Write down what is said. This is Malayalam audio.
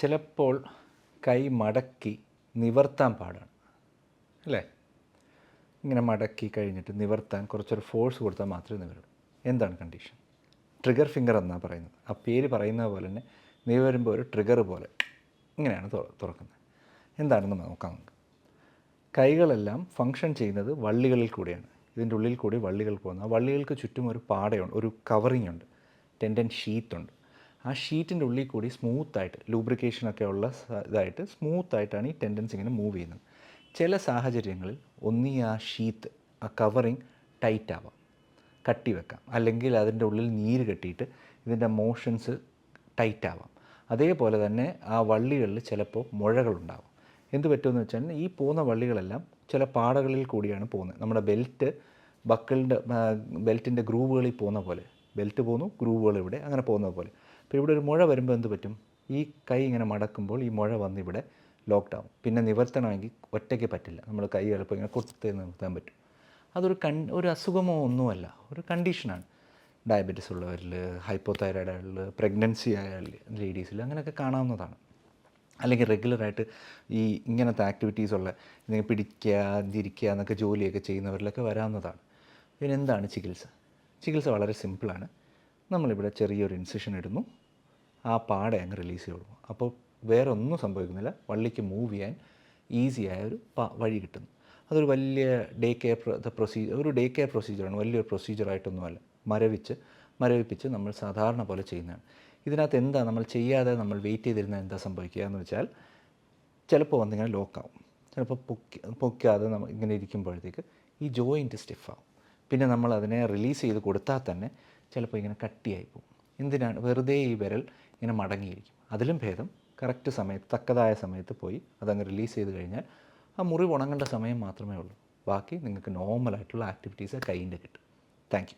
ചിലപ്പോൾ കൈ മടക്കി നിവർത്താൻ പാടാണ് അല്ലേ? ഇങ്ങനെ മടക്കി കഴിഞ്ഞിട്ട് നിവർത്താൻ കുറച്ചൊരു ഫോഴ്സ് കൊടുത്താൽ മാത്രമേ നിവരുള്ളൂ എന്താണ് കണ്ടീഷൻ ട്രിഗർ ഫിംഗർ എന്നാണ് പറയുന്നത്. ആ പേര് പറയുന്ന പോലെ തന്നെ നിവരുമ്പോൾ ഒരു ട്രിഗർ പോലെ ഇങ്ങനെയാണ് തുറക്കുന്നത്. എന്താണെന്ന് നോക്കാം നമുക്ക്. കൈകളെല്ലാം ഫങ്ഷൻ ചെയ്യുന്നത് വള്ളികളിൽ കൂടിയാണ്. ഇതിന്റെ ഉള്ളിൽ കൂടി വള്ളികൾ പോകുന്നു. ആ വള്ളികൾക്ക് ചുറ്റും ഒരു പാടയുണ്ട് ഒരു കവറിങ് ഉണ്ട് ടെൻഡൻ ഷീറ്റ് ഉണ്ട്. ആ ഷീറ്റിന്റെ ഉള്ളിൽ കൂടി സ്മൂത്തായിട്ട് ലൂബ്രിക്കേഷനൊക്കെ ഉള്ള ഇതായിട്ട് സ്മൂത്തായിട്ടാണ് ഈ ടെൻഡൻസ് ഇങ്ങനെ മൂവ് ചെയ്യുന്നത്. ചില സാഹചര്യങ്ങളിൽ ഒന്നീ ആ ഷീറ്റ് ആ കവറിങ് ടൈറ്റ് ആവാം കട്ടി വെക്കാം. അല്ലെങ്കിൽ അതിന്റെ ഉള്ളിൽ നീര് കെട്ടിയിട്ട് ഇതിന്റെ മോഷൻസ് ടൈറ്റ് ആവാം. അതേപോലെ തന്നെ ആ വള്ളികളിൽ ചിലപ്പോൾ മുഴകളുണ്ടാവും. എന്ത് പറ്റുമെന്ന് വെച്ചാൽ ഈ പോകുന്ന വള്ളികളെല്ലാം ചില പാടകളിൽ കൂടിയാണ് പോകുന്നത്. നമ്മുടെ ബെൽറ്റ് ബക്കിളിന്റെ ബെൽറ്റിന്റെ ഗ്രൂവുകളിൽ പോകുന്ന പോലെ. ബെൽറ്റ് പോകുന്നു ഗ്രൂവുകൾ ഇവിടെ അങ്ങനെ പോകുന്ന പോലെ. അപ്പോൾ ഇവിടെ ഒരു മുഴ വരുമ്പോൾ എന്ത് പറ്റും? ഈ കൈ ഇങ്ങനെ മടക്കുമ്പോൾ ഈ മുഴ വന്ന് ഇവിടെ ലോക്ക്ഡൗൺ പിന്നെ നിവർത്തണമെങ്കിൽ ഒറ്റയ്ക്ക് പറ്റില്ല. നമ്മൾ കൈ എളുപ്പം ഇങ്ങനെ കൊടുത്ത് നിർത്താൻ പറ്റും. അതൊരു കൺ ഒരു അസുഖമോ ഒന്നുമല്ല. ഒരു കണ്ടീഷനാണ് ഡയബറ്റീസ് ഉള്ളവരിൽ ഹൈപ്പോതൈറോയിഡ് ആയുള്ള പ്രഗ്നൻസി ആയാലും ലേഡീസിൽ അങ്ങനെയൊക്കെ കാണാവുന്നതാണ്. അല്ലെങ്കിൽ റെഗുലറായിട്ട് ഈ ഇങ്ങനത്തെ ആക്ടിവിറ്റീസ് ഉള്ള എന്തെങ്കിലും പിടിക്കുക തിരിക്കുക എന്നൊക്കെ ജോലിയൊക്കെ ചെയ്യുന്നവരിലൊക്കെ വരാവുന്നതാണ്. എന്താണ് ചികിത്സ? ചികിത്സ വളരെ സിമ്പിളാണ് നമ്മളിവിടെ ചെറിയൊരു ഇൻസിഷൻ ഇടുന്നു. ആ പാടെ അങ്ങ് റിലീസ് ചെയ്യുള്ളൂ അപ്പോൾ വേറെ ഒന്നും സംഭവിക്കുന്നില്ല. വള്ളിക്ക് മൂവ് ചെയ്യാൻ ഈസിയായ ഒരു വഴി കിട്ടുന്നു. അതൊരു വലിയ ഡേ കെയർ പ്രൊസീജർ ഒരു ഡേ കെയർ പ്രൊസീജറാണ് വലിയൊരു പ്രൊസീജറായിട്ടൊന്നുമല്ല മരവിച്ച് മരവിപ്പിച്ച് നമ്മൾ സാധാരണ പോലെ ചെയ്യുന്നതാണ്. ഇതിനകത്ത് എന്താ നമ്മൾ ചെയ്യാതെ നമ്മൾ വെയിറ്റ് ചെയ്തിരുന്ന എന്താ സംഭവിക്കുക എന്ന് വെച്ചാൽ ചിലപ്പോൾ വന്നിങ്ങനെ ലോക്കാവും ചിലപ്പോൾ പൊക്കി പൊക്കാതെ നമ്മൾ ഇങ്ങനെ ഇരിക്കുമ്പോഴത്തേക്ക് ഈ ജോയിന്റ് സ്റ്റിഫാവും പിന്നെ നമ്മൾ അതിനെ റിലീസ് ചെയ്ത് കൊടുത്താൽ തന്നെ ചിലപ്പോൾ ഇങ്ങനെ കട്ടിയായി പോകും. എന്തിനാണ്? വെറുതെ ഈ വിരൽ ഇങ്ങനെ മടങ്ങിയിരിക്കും. അതിലും ഭേദം കറക്റ്റ് സമയത്ത് തക്കതായ സമയത്ത് പോയി അതങ്ങ് റിലീസ് ചെയ്ത് കഴിഞ്ഞാൽ ആ മുറിവ് ഉണങ്ങേണ്ട സമയം മാത്രമേ ഉള്ളൂ. ബാക്കി നിങ്ങൾക്ക് നോർമലായിട്ടുള്ള ആക്ടിവിറ്റീസ് കൈയിന്റെ കിട്ടും. താങ്ക്